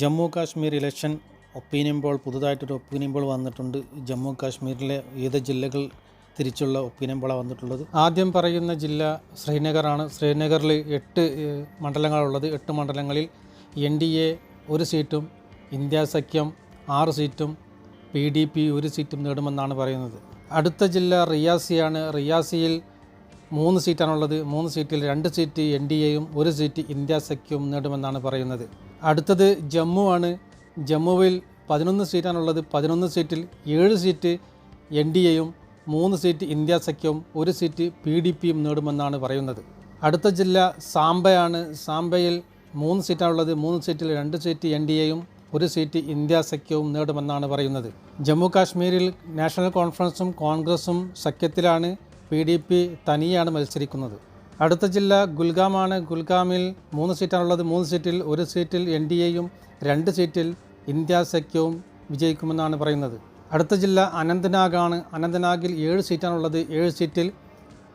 Jammu Kashmir election opinion poll പുതുതായിട്ടൊരു opinion poll വന്നിട്ടുണ്ട്. ജമ്മു കാശ്മീരിലെ വിവിധ ജില്ലകൾ തിരിച്ചുള്ള ഒപ്പീനിയൻ പോളാണ് വന്നിട്ടുള്ളത്. ആദ്യം പറയുന്ന ജില്ല ശ്രീനഗറാണ് ശ്രീനഗറിൽ എട്ട് മണ്ഡലങ്ങളുള്ളത്. എട്ട് മണ്ഡലങ്ങളിൽ എൻ ഡി എ ഒരു സീറ്റും ഇന്ത്യ സഖ്യം ആറ് സീറ്റും പി ഡി പി ഒരു സീറ്റും നേടുമെന്നാണ് പറയുന്നത്. അടുത്ത ജില്ല റിയാസിയാണ് റിയാസിയിൽ മൂന്ന് സീറ്റാണുള്ളത്. മൂന്ന് സീറ്റിൽ രണ്ട് സീറ്റ് എൻ ഡി എയും ഒരു സീറ്റ് ഇന്ത്യ സഖ്യവും നേടുമെന്നാണ് പറയുന്നത്. അടുത്തത് ജമ്മു ആണ്. ജമ്മുവിൽ പതിനൊന്ന് സീറ്റാണുള്ളത്. പതിനൊന്ന് സീറ്റിൽ ഏഴ് സീറ്റ് എൻ ഡി എയും മൂന്ന് സീറ്റ് ഇന്ത്യ സഖ്യവും ഒരു സീറ്റ് പി ഡി പിയും നേടുമെന്നാണ് പറയുന്നത്. അടുത്ത ജില്ല സാംബയാണ്. സാംബയിൽ മൂന്ന് സീറ്റാണുള്ളത്. മൂന്ന് സീറ്റിൽ രണ്ട് സീറ്റ് എൻ ഡി എയും ഒരു സീറ്റ് ഇന്ത്യ സഖ്യവും നേടുമെന്നാണ് പറയുന്നത്. ജമ്മു കാശ്മീരിൽ നാഷണൽ കോൺഫറൻസും കോൺഗ്രസും സഖ്യത്തിലാണ് പി ഡി പി തനിയാണ് മത്സരിക്കുന്നത്. അടുത്ത ജില്ല ഗുൽഗാമാണ്. ഗുൽഗാമിൽ മൂന്ന് സീറ്റാണുള്ളത്. മൂന്ന് സീറ്റിൽ ഒരു സീറ്റിൽ എൻ ഡി എയും രണ്ട് സീറ്റിൽ ഇന്ത്യ സഖ്യവും വിജയിക്കുമെന്നാണ് പറയുന്നത്. അടുത്ത ജില്ല അനന്ത്നാഗാണ്. അനന്ത്നാഗിൽ ഏഴ് സീറ്റാണുള്ളത്. ഏഴ് സീറ്റിൽ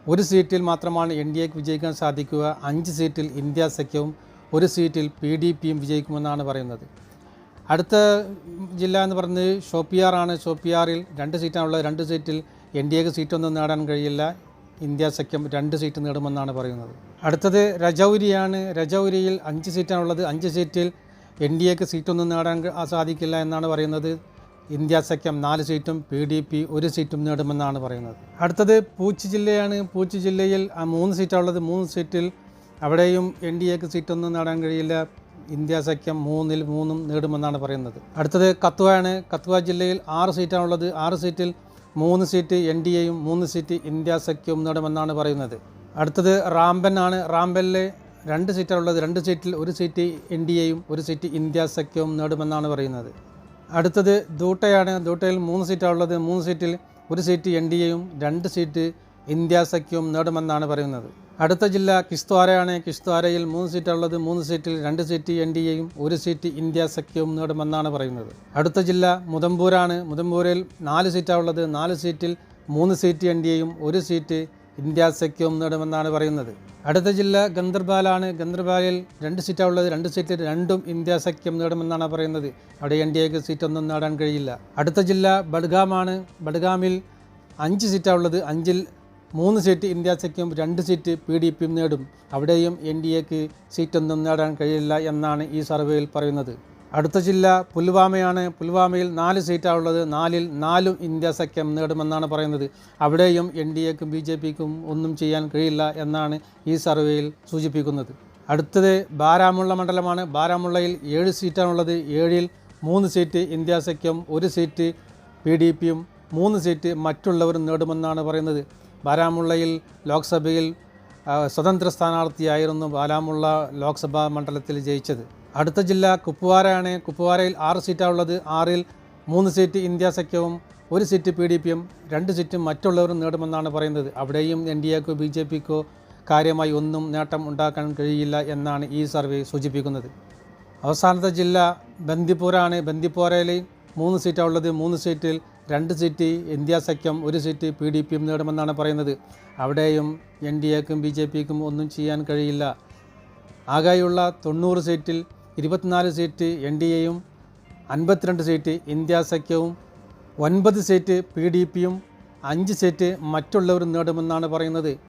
ഒരു സീറ്റിൽ മാത്രമാണ് എൻ ഡി എക്ക് വിജയിക്കാൻ സാധിക്കുക. അഞ്ച് സീറ്റിൽ ഇന്ത്യ സഖ്യവും ഒരു സീറ്റിൽ പി ഡി പിയും വിജയിക്കുമെന്നാണ് പറയുന്നത്. അടുത്ത ജില്ല എന്ന് പറയുന്നത് ഷോപ്പിയാറാണ്. ഷോപ്പിയാറിൽ രണ്ട് സീറ്റാണുള്ളത്. രണ്ട് സീറ്റിൽ എൻ ഡി എക്ക് സീറ്റൊന്നും നേടാൻ കഴിയില്ല. ഇന്ത്യ സഖ്യം രണ്ട് സീറ്റ് നേടുമെന്നാണ് പറയുന്നത്. അടുത്തത് രജൗരിയാണ്. രജൗരിയിൽ അഞ്ച് സീറ്റാണുള്ളത്. അഞ്ച് സീറ്റിൽ എൻ ഡി എക്ക് സീറ്റൊന്നും നേടാൻ സാധിക്കില്ല എന്നാണ് പറയുന്നത്. ഇന്ത്യ സഖ്യം നാല് സീറ്റും പി ഡി പി ഒരു സീറ്റും നേടുമെന്നാണ് പറയുന്നത്. അടുത്തത് പൂച്ച് ജില്ലയാണ്. പൂച്ച് ജില്ലയിൽ ആ മൂന്ന് സീറ്റാണുള്ളത്. മൂന്ന് സീറ്റിൽ അവിടെയും എൻ ഡി എക്ക് സീറ്റൊന്നും നേടാൻ കഴിയില്ല. ഇന്ത്യ സഖ്യം മൂന്നിൽ മൂന്നും നേടുമെന്നാണ് പറയുന്നത്. അടുത്തത് കത്വയാണ്. കത്വ ജില്ലയിൽ ആറ് സീറ്റാണുള്ളത്. ആറ് സീറ്റിൽ മൂന്ന് സീറ്റ് എൻ ഡി എയും മൂന്ന് സീറ്റ് ഇന്ത്യ സഖ്യവും നേടുമെന്നാണ് പറയുന്നത്. അടുത്തത് റാംബൻ ആണ് റാംബനിൽ രണ്ട് സീറ്റാണുള്ളത്. രണ്ട് സീറ്റിൽ ഒരു സീറ്റ് എൻ ഡി എയും ഒരു സീറ്റ് ഇന്ത്യ സഖ്യവും നേടുമെന്നാണ് പറയുന്നത്. അടുത്തത് ദൂട്ടയാണ് ദൂട്ടയിൽ മൂന്ന് സീറ്റാണുള്ളത്. മൂന്ന് സീറ്റിൽ ഒരു സീറ്റ് എൻ ഡി എയും രണ്ട് സീറ്റ് ഇന്ത്യ സഖ്യവും നേടുമെന്നാണ് പറയുന്നത്. അടുത്ത ജില്ല കിസ്ത്വാരയാണ്. കിസ്ത്വാരയിൽ മൂന്ന് സീറ്റുള്ളത് മൂന്ന് സീറ്റിൽ രണ്ട് സീറ്റ് എൻ ഡി എയും ഒരു സീറ്റ് ഇന്ത്യ സഖ്യവും നേടുമെന്നാണ് പറയുന്നത്. അടുത്ത ജില്ല മുതമ്പൂരാണ് മുതമ്പൂരിൽ നാല് സീറ്റാണുള്ളത് നാല് സീറ്റിൽ മൂന്ന് സീറ്റ് എൻ ഡി എയും ഒരു സീറ്റ് ഇന്ത്യ സഖ്യവും നേടുമെന്നാണ് പറയുന്നത്. അടുത്ത ജില്ല ഗന്ദർബാലാണ്. ഗന്ദർബാലിൽ രണ്ട് സീറ്റാണുള്ളത് രണ്ട് സീറ്റിൽ രണ്ടും ഇന്ത്യ സഖ്യം നേടുമെന്നാണ് പറയുന്നത്. അവിടെ എൻ ഡി എക്ക് സീറ്റൊന്നും നേടാൻ കഴിയില്ല. അടുത്ത ജില്ല ബഡ്ഗാമാണ്. ബഡ്ഗാമിൽ അഞ്ച് സീറ്റാണുള്ളത് അഞ്ചിൽ മൂന്ന് സീറ്റ് ഇന്ത്യ സഖ്യം രണ്ട് സീറ്റ് പി ഡി പിയും നേടും. അവിടെയും എൻ ഡി എക്ക് സീറ്റൊന്നും നേടാൻ കഴിയില്ല എന്നാണ് ഈ സർവേയിൽ പറയുന്നത്. അടുത്ത ജില്ല പുൽവാമയാണ്. പുൽവാമയിൽ നാല് സീറ്റാണുള്ളത് നാലിൽ നാലും ഇന്ത്യ സഖ്യം നേടുമെന്നാണ് പറയുന്നത്. അവിടെയും എൻ ഡി എക്കും ബി ജെ പിക്കും ഒന്നും ചെയ്യാൻ കഴിയില്ല എന്നാണ് ഈ സർവേയിൽ സൂചിപ്പിക്കുന്നത്. അടുത്തത് ബാരാമുള്ള മണ്ഡലമാണ്. ബാരാമുള്ളയിൽ ഏഴ് സീറ്റാണുള്ളത് ഏഴിൽ മൂന്ന് സീറ്റ് ഇന്ത്യ സഖ്യം ഒരു സീറ്റ് പി ഡി പിയും മൂന്ന് സീറ്റ് മറ്റുള്ളവരും നേടുമെന്നാണ് പറയുന്നത്. ബാരാമുള്ളയിൽ ലോക്സഭയിൽ സ്വതന്ത്ര സ്ഥാനാർത്ഥിയായിരുന്നു ബാരാമുള്ള ലോക്സഭാ മണ്ഡലത്തിൽ ജയിച്ചത്. അടുത്ത ജില്ല കുപ്വാരയാണ് കുപ്വാരയിൽ ആറ് സീറ്റാണുള്ളത്. ആറിൽ മൂന്ന് സീറ്റ് ഇന്ത്യ സഖ്യവും ഒരു സീറ്റ് പി ഡി പിയും രണ്ട് സീറ്റും മറ്റുള്ളവരും നേടുമെന്നാണ് പറയുന്നത്. അവിടെയും എൻ ഡി എക്കോ ബി ജെ പിക്കോ കാര്യമായി ഒന്നും നേട്ടം ഉണ്ടാക്കാൻ കഴിയില്ല എന്നാണ് ഈ സർവേ സൂചിപ്പിക്കുന്നത്. അവസാനത്തെ ജില്ല ബന്ദിപ്പൂരാണ്. ബന്ദിപ്പോരയിൽ മൂന്ന് സീറ്റാണുള്ളത്. മൂന്ന് സീറ്റിൽ രണ്ട് സീറ്റ് ഇന്ത്യ സഖ്യം ഒരു സീറ്റ് പി ഡി പിയും നേടുമെന്നാണ് പറയുന്നത്. അവിടെയും എൻ ഡി എക്കും ബി ജെ പിക്കും ഒന്നും ചെയ്യാൻ കഴിയില്ല. ആകെയുള്ള തൊണ്ണൂറ് സീറ്റിൽ ഇരുപത്തിനാല് സീറ്റ് എൻ ഡി എയും അൻപത്തിരണ്ട് സീറ്റ് ഇന്ത്യ സഖ്യവും ഒൻപത് സീറ്റ് പി ഡി പിയും അഞ്ച് സീറ്റ് മറ്റുള്ളവരും നേടുമെന്നാണ് പറയുന്നത്.